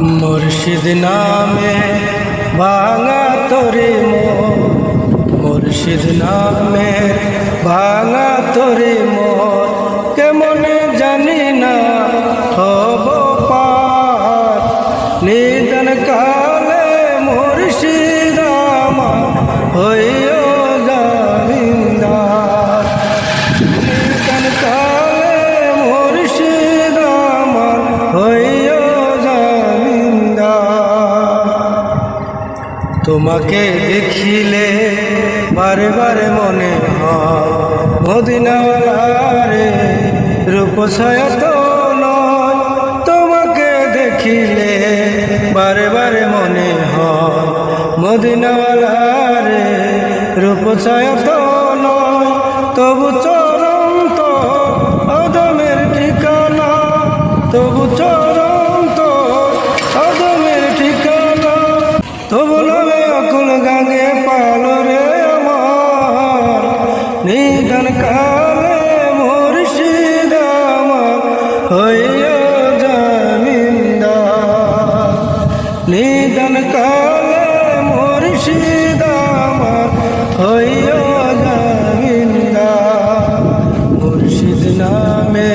মুর্শিদ নামে ভাঙা তরে মোর। মুর্শিদ নামে ভাঙা তরে মোর। কেমন জানি না হব পার। নিদন কালে মুর্শিদ আমার হইও তোমাকে দেখিলে বারে বারে মনে হয়। মদিনাওয়ালারে রূপ ছায়া তো নয়। তোমাকে দেখিলে বারে বারে মনে হয়। মদিনাওয়ালারে রূপ ছায়া তো অকুল গাঙ্গে পালো রে আমার। নিধন কালে মুর্শিদ আমার হইয়া জামিনদার নিধন কালে মুর্শিদ আমার হইয়া জামিনদার মুর্শিদ নামে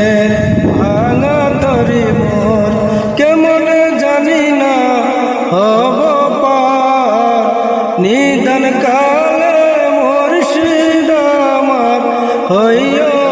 নিধন কালে মুর্শিদ আমার হইয়া